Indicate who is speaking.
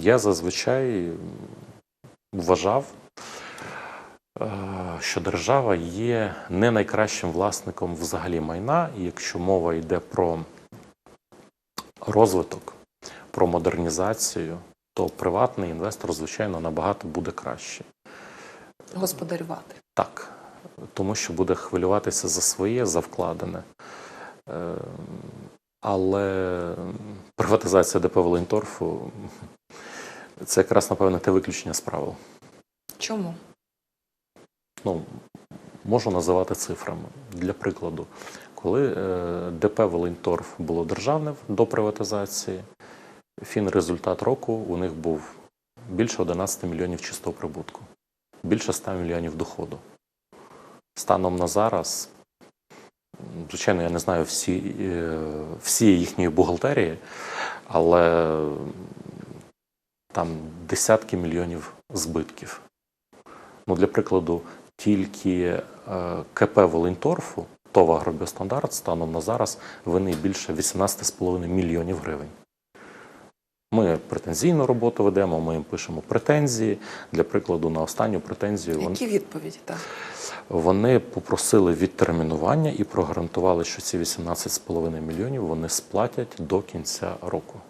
Speaker 1: Я зазвичай вважав, е, що держава є не найкращим власником взагалі майна, і якщо мова йде про розвиток, про модернізацію, то приватний інвестор, звичайно, набагато буде краще.
Speaker 2: Господарювати.
Speaker 1: Так, тому що буде хвилюватися за своє, за вкладене. Е, Але приватизація ДП Волинторфу це якраз, напевно, те виключення з правил.
Speaker 2: Чому?
Speaker 1: Ну, можу називати цифрами. Для прикладу, коли е, ДП Волинторф було державне до приватизації, фінрезультат року у них був більше 11 мільйонів чистого прибутку, більше 100 мільйонів доходу. Станом на зараз, звичайно, я не знаю всі, е, всі їхньої бухгалтерії, але там десятки мільйонів збитків. Ну, для прикладу, тільки е, КП Волиньторфу, ТОВ «Агробіостандарт» станом на зараз вини більше 18,5 мільйонів гривень. Ми претензійну роботу ведемо, ми їм пишемо претензії. Для прикладу, на останню претензію вони,
Speaker 2: Які відповіді? Так.
Speaker 1: вони попросили відтермінування і прогарантували, що ці 18,5 мільйонів вони сплатять до кінця року.